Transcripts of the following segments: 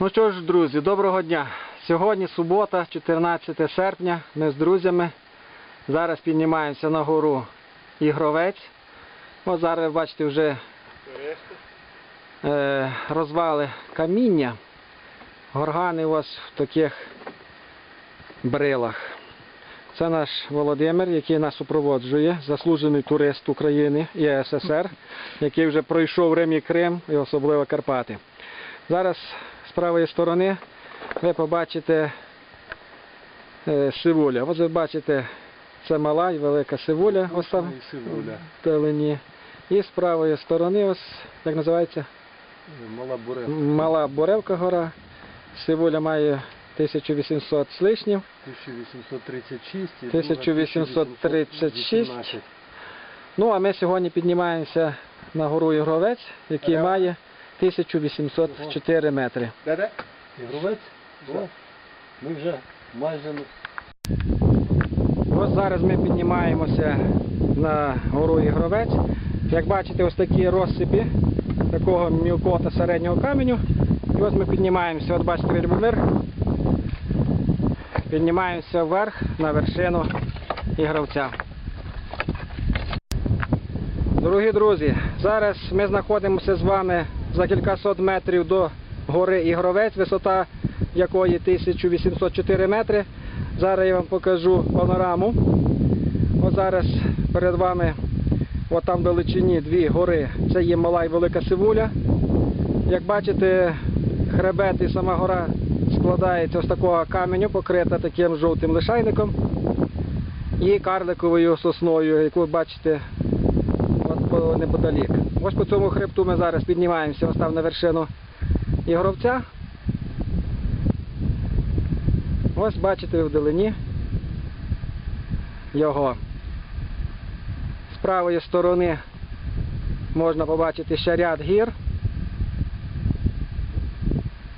Ну що ж, друзі, доброго дня. Сьогодні субота, 14 серпня. Ми з друзями зараз піднімаємося на гору Ігровець. От зараз бачите вже е, розвали каміння. Горгани у вас в таких брилах. Це наш Володимир, який нас супроводжує, заслужений турист України і СССР, який вже пройшов Рим і Крим, і особливо Карпати. Зараз правої сторони ви побачите е, сивуля. Ось ви бачите, це мала і велика сивуля, ось там Сивуля. в далині. І з правої сторони, ось як називається, Мала буря. мала Боревка гора. Сивуля має 1800 з лишнім. 1836. 1836. Ну a ми сьогодні піднімаємося на гору Ігровець, який має 1804 метри. Де-де? Ігровець? О, Ми вже майже Ось зараз ми піднімаємося на гору Ігровець. Як бачите, ось такі розсипі такого мілкого та середнього каменю. І ось ми піднімаємося, от бачите, вверх. Піднімаємося вверх на вершину Ігровця. Дорогі друзі, зараз ми знаходимося з вами за кількасот метрів до гори Ігровець, висота якої 1804 метри. Зараз я вам покажу панораму. Ось зараз перед вами, от там в далечині дві гори. Це є мала і велика сивуля. Як бачите, хребет і сама гора складається з такого каменю, покрита таким жовтим лишайником і карликовою сосною, яку бачите неподалік. Ось по цьому хребту ми зараз піднімаємося ось там на вершину Ігровця. Ось бачите ви вдалині його. З правої сторони можна побачити ще ряд гір.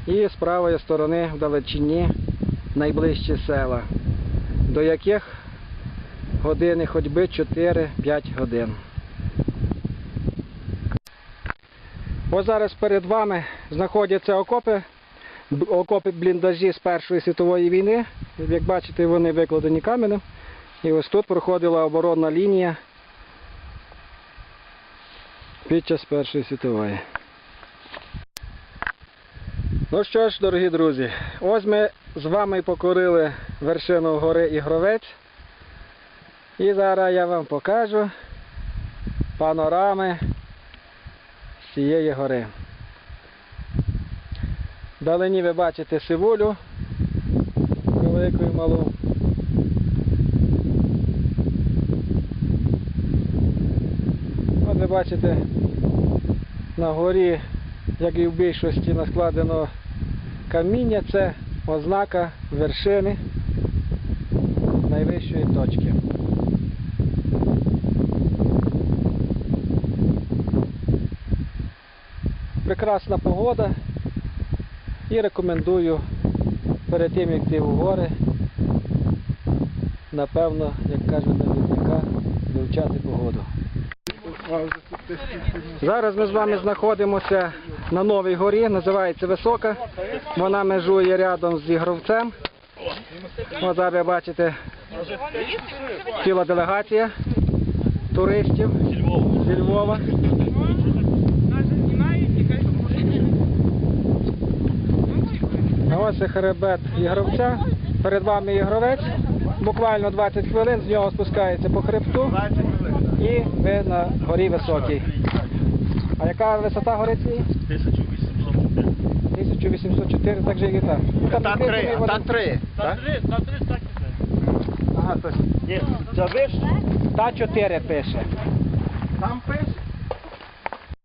І з правої сторони в далечині найближчі села, до яких години ходьби 4-5 годин. Ось зараз перед вами знаходяться окопи, окопи бліндажі з Першої світової війни. Як бачите, вони викладені каменем. І ось тут проходила оборонна лінія під час Першої світової. Ну що ж, дорогі друзі, ось ми з вами покорили вершину гори Ігровець. І зараз я вам покажу панорами цієї гори. Вдалині ви бачите сивулю, велику і малу. От ви бачите на горі, як і в більшості наскладено каміння, це ознака вершини найвищої точки. Прекрасна погода і рекомендую перед тим, як йти в гори, напевно, як кажуть навідника, вивчати погоду. Зараз ми з вами знаходимося на новій горі, називається Висока. Вона межує рядом з Ігровцем. Ось зараз бачите ціла делегація туристів зі Львова. Ось хребет Ігровця. Перед вами Ігровець. Буквально 20 хвилин з нього спускається по хребту і ви на горі високій. А яка висота гори цієї? 1804, так же і та. Ну, там Та три, та три. так? Ага, то Ні, Це вище? та 4 пише. Там пише.